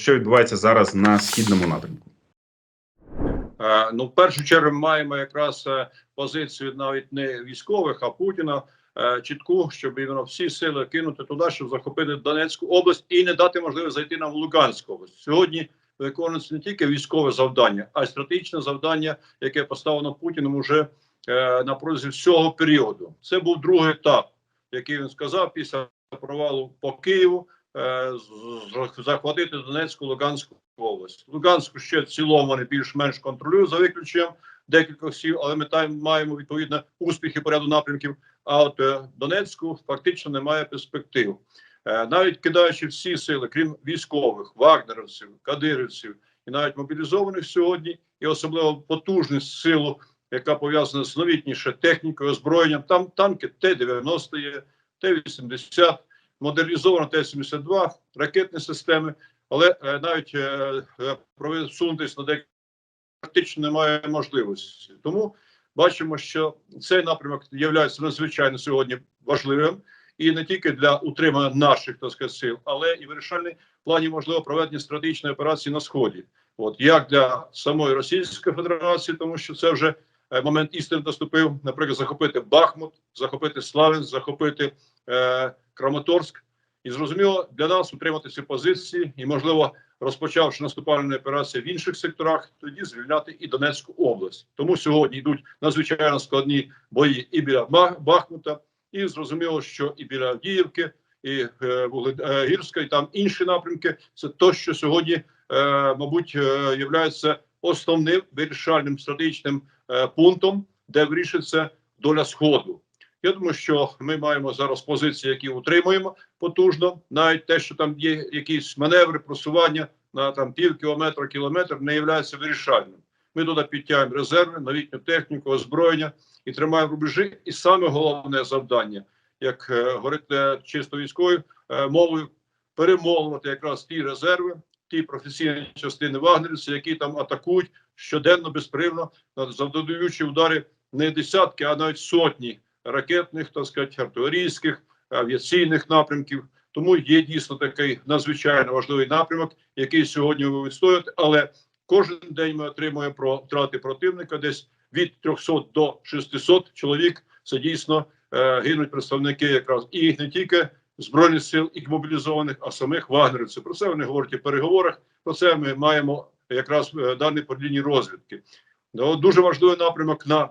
що відбувається зараз на східному напрямку? Е, Ну, в першу чергу, маємо якраз е, позицію навіть не військових, а Путіна е, чітку, щоб іменно всі сили кинути туди, щоб захопити Донецьку область і не дати можливість зайти нам в Луганську область. Сьогодні виконується не тільки військове завдання, а й стратегічне завдання, яке поставлено Путіним уже е, на протязі всього періоду. Це був другий етап, який він сказав після провалу по Києву. Е, захватити Донецьку Луганську область. Луганську ще в цілому вони більш-менш контролюють за виключенням декількох сіл, але ми там маємо відповідно успіхи по ряду напрямків. А от е, Донецьку фактично немає перспектив. Е, навіть кидаючи всі сили, крім військових, вагнерівців, кадирівців і навіть мобілізованих сьогодні, і особливо потужну силу, яка пов'язана з новітніше технікою, озброєнням. Там танки Т-90 є, Т-80, модернізована Т-72, ракетні системи, але е, навіть е, е, на деякі практично немає можливості. Тому бачимо, що цей напрямок є надзвичайно сьогодні важливим і не тільки для утримання наших так сказати, сил, але і вирішальний в плані можливо проведення стратегічної операції на сході. От як для самої Російської Федерації, тому що це вже момент істини наступив, наприклад, захопити Бахмут, захопити Славянськ, захопити е, Краматорськ. І зрозуміло для нас утримати ці позиції і, можливо, розпочавши наступальну операцію в інших секторах, тоді звільняти і Донецьку область. Тому сьогодні йдуть надзвичайно складні бої і біля Бахмута, і зрозуміло, що і біля Авдіївки, і е, Вуглегірська, і там інші напрямки. Це то, що сьогодні, е, мабуть, е, являється основним вирішальним стратегічним е, пунктом, де вирішиться доля сходу. Я думаю, що ми маємо зараз позиції, які утримуємо потужно. Навіть те, що там є якісь маневри, просування на там пів кілометра, кілометр, не є вирішальним. Ми туди підтягуємо резерви, новітню техніку, озброєння і тримаємо рубежі. І саме головне завдання, як е, говорити чисто військовою е, мовою, перемовувати якраз ті резерви, ті професійні частини вагнерівців, які там атакують щоденно безпривно, завдаючи удари не десятки, а навіть сотні ракетних, так сказати, артилерійських, авіаційних напрямків. Тому є дійсно такий надзвичайно важливий напрямок, який сьогодні ви відстоюєте. Але кожен день ми отримуємо про втрати противника десь від 300 до 600 чоловік. Це дійсно е, гинуть представники якраз і не тільки збройних сил і мобілізованих, а самих вагнерівців. Про це вони говорять в переговорах. Про це ми маємо якраз е, дані по лінії розвідки. Ну, Дуже важливий напрямок на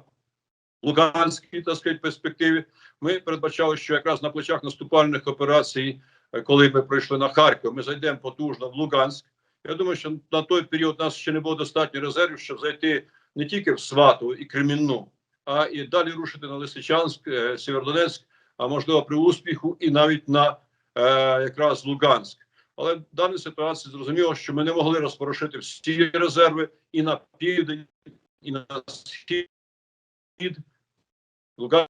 Луганській так сказати, перспективі. Ми передбачали, що якраз на плечах наступальних операцій, е, коли ми прийшли на Харків, ми зайдемо потужно в Луганськ. Я думаю, що на той період у нас ще не було достатньо резервів, щоб зайти не тільки в Свату і Кремінну, а і далі рушити на Лисичанськ, е, Сєвєродонецьк, а можливо при успіху і навіть на е, якраз Луганськ. Але в даній ситуації зрозуміло, що ми не могли розпорошити всі резерви і на південь, і на схід. Луганськ.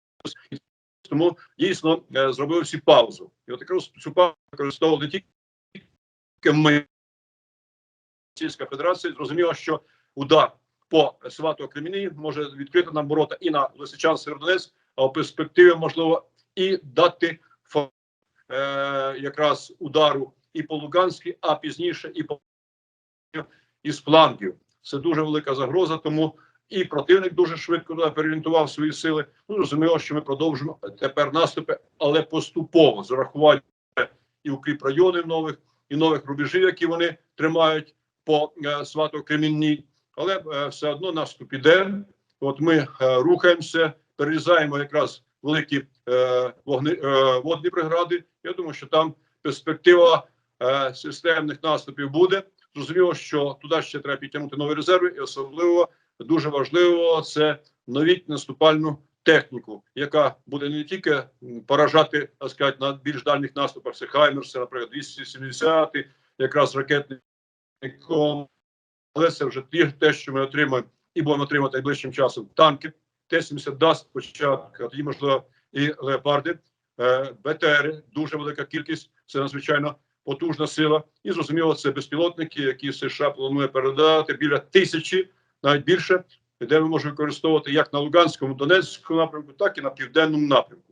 Тому дійсно е, зробив всі паузу. І от якраз цю паузу використовували не тільки ми, Російська Федерація, зрозуміло, що удар по Свату Креміні може відкрити нам ворота і на Лисичан Севердонець, а в перспективі можливо і дати фа- е, якраз удару і по Луганській, а пізніше і по із флангів. Це дуже велика загроза, тому і противник дуже швидко туди переорієнтував свої сили. Ну зрозуміло, що ми продовжимо тепер наступи, але поступово з урахуванням і укріп районів нових, і нових рубежів, які вони тримають по е, свато Кремінній. Але е, все одно наступ іде. От ми е, рухаємося, перерізаємо якраз великі е, вогни, е, водні прегради. Я думаю, що там перспектива е, системних наступів буде. Зрозуміло, що туди ще треба підтягнути нові резерви, і особливо дуже важливо це новіть наступальну техніку, яка буде не тільки поражати так сказати, на більш дальніх наступах, це Хаймерси, наприклад, 270, якраз ракетний ком, але це вже те, що ми отримаємо і будемо отримати найближчим часом танки. Т-70 дасть початок, а тоді, можливо, і леопарди, е, БТРи, дуже велика кількість, це надзвичайно потужна сила. І зрозуміло, це безпілотники, які США планує передати біля тисячі, навіть більше, де ми можемо використовувати як на Луганському, Донецькому напрямку, так і на південному напрямку.